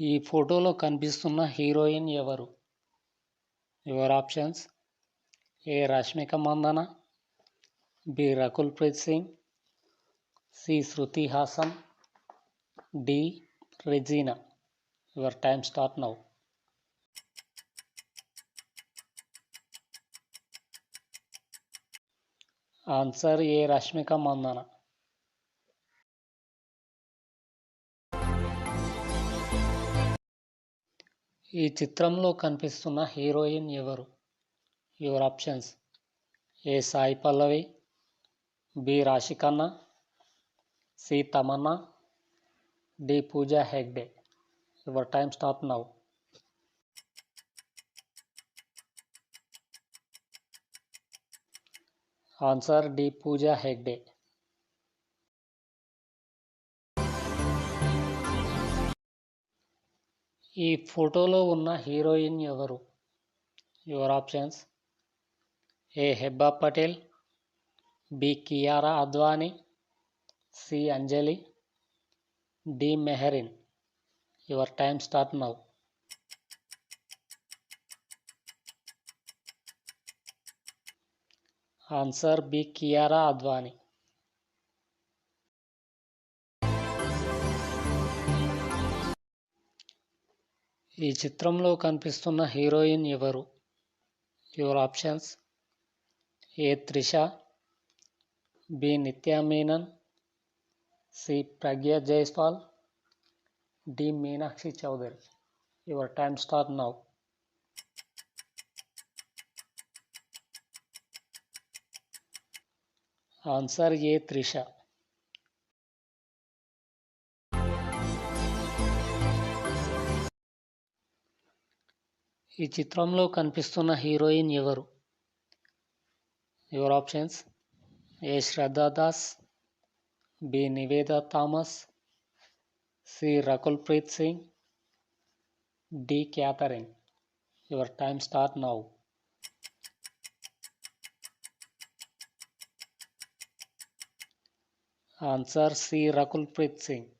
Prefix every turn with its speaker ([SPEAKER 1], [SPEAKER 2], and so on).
[SPEAKER 1] ఈ ఫోటోలో కనిపిస్తున్న హీరోయిన్ ఎవరు? Your options? A Rashmika Mandanna? B Rakul Preet Singh? C Shruti Haasan? D Regina? Your time start now. Answer A Rashmika Mandanna? ఈ చిత్రంలో కనిపిస్తున్న heroine ఎవరు? Your options A Sai Pallavi B Raashi Khanna C Tamannaah D Pooja Hegde. Your time stop now answer D Pooja Hegde. ఈ ఫోటోలో ఉన్న heroine ఎవరు? Your options. A Hebah Patel B Kiara Advani C Anjali D Mehreen. Your time start now. Answer B Kiara Advani. ఈ చిత్రంలో కనిపిస్తున్న heroine ఎవరు? Your options A Trisha B Nithya Menen C Pragya Jaiswal D Meenakshi Chaudhary your time start now answer A Trisha ఈ చిత్రంలో కనిపిస్తున్న heroine ఎవరు? Your options? A Shraddha Das B Nivetha Thomas C Rakul Preet Singh D Catherine. Your time start now. Answer C Rakul Preet Singh.